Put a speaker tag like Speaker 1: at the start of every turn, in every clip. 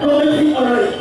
Speaker 1: committing alright.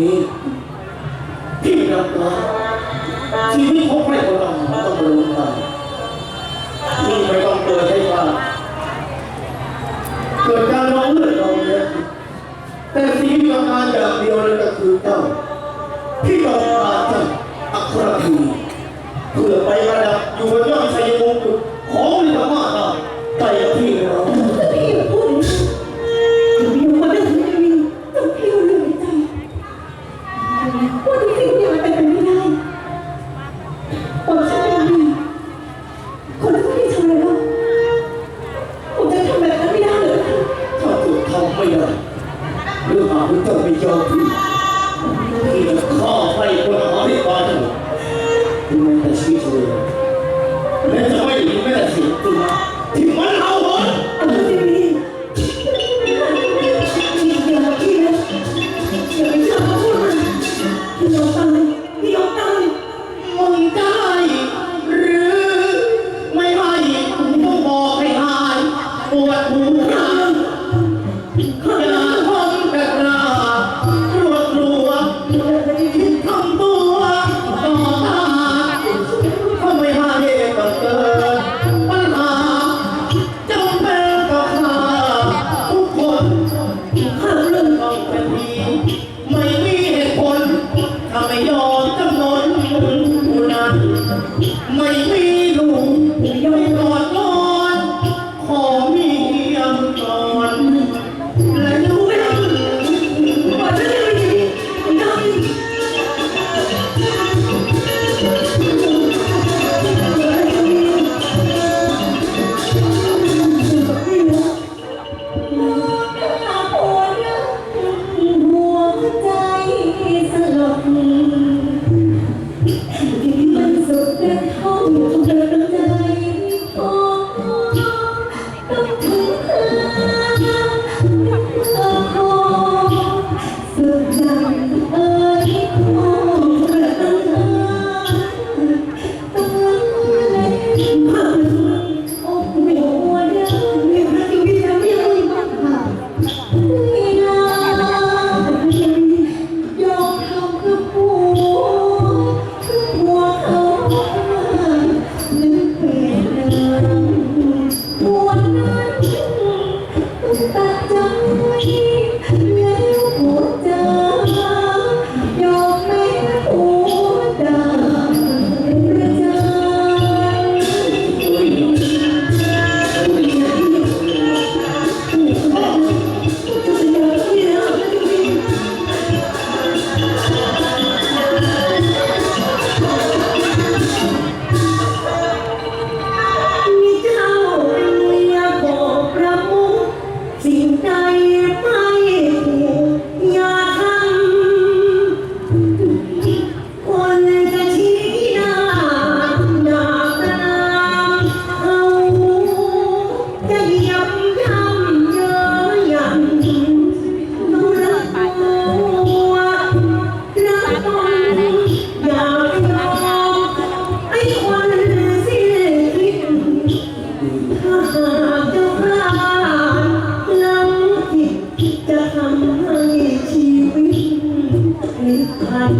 Speaker 1: นี้ พี่ดำ
Speaker 2: น้ำชีวิตของแม่คนเรา
Speaker 1: ต้องรู้กันนี่ไม่ต้องเกิดให้ว่าเกิดการร้องเลือดร้งเนื้อแต่สิ่งที่ทำงานอย่างเดียวนั่ก็คือเจ้าพี่ต้
Speaker 2: องมาจา
Speaker 1: กอัค
Speaker 2: รพีเพื่อไปกระดา ต้อง พลิกผัน